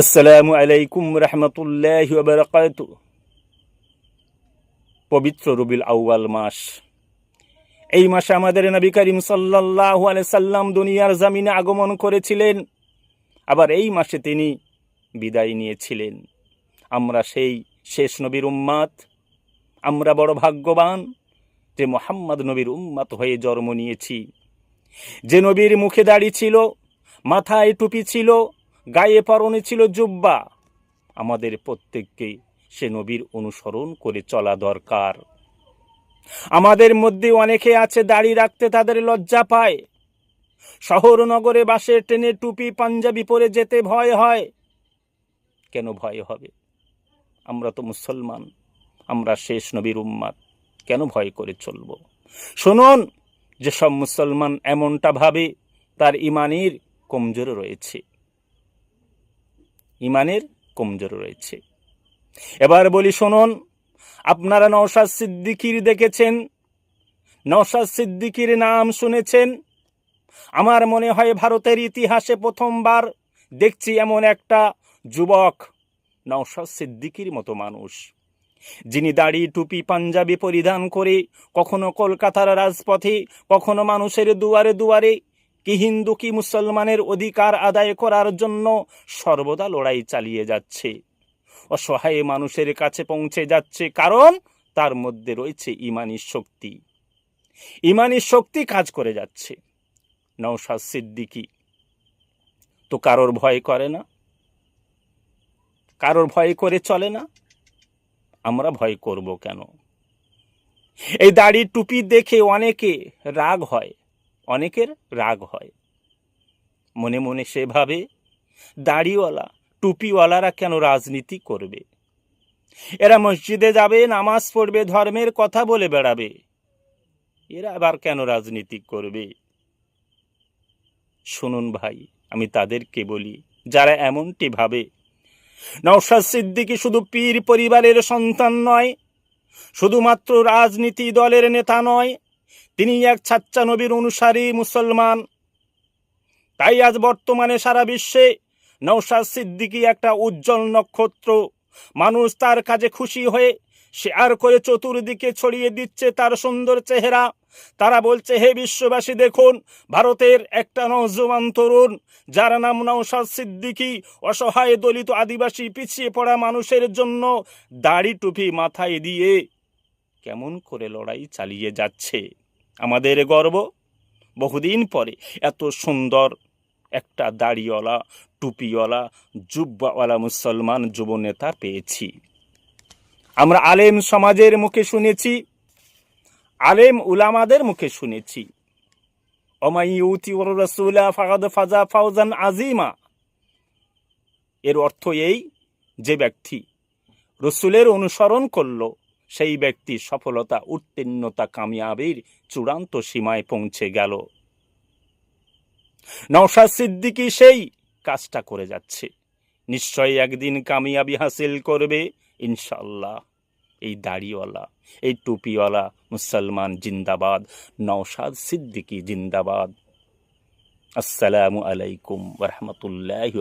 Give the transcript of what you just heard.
আসসালামু আলাইকুম রহমতুল্লাহ বারকাত। পবিত্র রবিল আউয়াল মাস। এই মাসে আমাদের নবী করিম সাল্লাহ সাল্লাম দুনিয়ার জামিনে আগমন করেছিলেন। আবার এই মাসে তিনি বিদায় নিয়েছিলেন। আমরা সেই শেষ নবীর উম্মাত আমরা বড় ভাগ্যবান যে মোহাম্মদ নবীর উম্মাত হয়ে জন্ম নিয়েছি। যে নবীর মুখে দাড়ি ছিল, মাথায় টুপি ছিল গায়ে পরনে ছিল জুব্বা। আমাদের প্রত্যেককে সে নবীর অনুসরণ করে চলা দরকার। আমাদের মধ্যে অনেকে আছে দাড়ি রাখতে তাদের লজ্জা পায়। শহর নগরে বাসে ট্রেনে টুপি, পাঞ্জাবি পরে যেতে ভয় হয়। কেন ভয় হবে? আমরা তো মুসলমান। আমরা শেষ নবীর উম্মাদ। কেন ভয় করে চলব? শুনুন যে সব মুসলমান এমনটা ভাবে, তার ইমানের কমজোর রয়েছে। ইমানের কমজোর রয়েছে। এবার বলি শুনুন, আপনারা নওশাদ সিদ্দিকির দেখেছেন? নওশাদ সিদ্দিকির নাম শুনেছেন? আমার মনে হয় ভারতের ইতিহাসে প্রথমবার দেখছি এমন একটা যুবক নওশাদ সিদ্দিকির মতো মানুষ। যিনি দাড়ি, টুপি, পাঞ্জাবি পরিধান করে কখনো কলকাতার রাজপথে, কখনো মানুষের দুয়ারে দুয়ারে কি হিন্দু কি মুসলমানের অধিকার আদায় করার জন্য সর্বদা লড়াই চালিয়ে যাচ্ছে। অসহায় মানুষের কাছে পৌঁছে যাচ্ছে কারণ তার মধ্যে রয়েছে ইমানি শক্তি। ইমানি শক্তি কাজ করে যাচ্ছে। নৌসাদ সিদ্দিকি, তো কারোর ভয় করে না? কারোর ভয় করে চলে না? আমরা ভয় করব কেন? এই দাড়ি টুপি দেখে অনেকে রাগ হয়। অনেকের রাগ হয়। মনে মনে সেভাবে দাড়িওয়ালা, টুপিওয়ালারা কেন রাজনীতি করবে? এরা মসজিদে যাবে, নামাজ পড়বে, ধর্মের কথা বলে বেড়াবে। এরা আবার কেন রাজনীতি করবে? শুনুন ভাই, আমি তাদেরকে বলি, যারা এমনটি ভাবে, নওশাদ সিদ্দিকী শুধু পীর পরিবারের সন্তান নয়, শুধুমাত্র রাজনীতি দলের নেতা নয় তিনি এক ছাচ্চা নবীর অনুসারী মুসলমান। তাই আজ বর্তমানে সারা বিশ্বে নৌসাদ সিদ্দিকী একটা উজ্জ্বল নক্ষত্র। মানুষ তার কাজে খুশি হয়ে শেয়ার করে চতুর্দিকে ছড়িয়ে দিচ্ছে তার সুন্দর চেহারা। তারা বলছে, হে বিশ্ববাসী, দেখুন, ভারতের একটা নৌজওয়ান তরুণ, যার নাম নৌসাদ সিদ্দিকী, অসহায় দলিত আদিবাসী পিছিয়ে পড়া মানুষের জন্য দাড়ি টুপি মাথায় দিয়ে কেমন করে লড়াই চালিয়ে যাচ্ছে। আমাদের গর্ব বহুদিন পরে। এত সুন্দর একটা দাড়িওয়ালা, টুপিওয়ালা, জুব্বাওয়ালা মুসলমান যুব নেতা পেয়েছি। আমরা আলেম সমাজের মুখে শুনেছি, আলেম উলামাদের মুখে শুনেছি। ফাগাদ ফাজা ফাউজান আজিমা এর অর্থ এই যে ব্যক্তি রসুলের অনুসরণ করল সেই ব্যক্তি সফলতা, উত্তীর্ণতা, কামিয়াবির চূড়ান্ত সীমায় পৌঁছে গেল। নওশাদ সিদ্দিকি সেই কাজটা করে যাচ্ছে। নিশ্চয়ই একদিন কামিয়াবি হাসিল করবে ইনশাল্লাহ এই দাড়িওয়ালা, এই টুপিওয়ালা মুসলমান জিন্দাবাদ, নওশাদ সিদ্দিকি জিন্দাবাদ। আসসালামু আলাইকুম রহমতুল্লাহ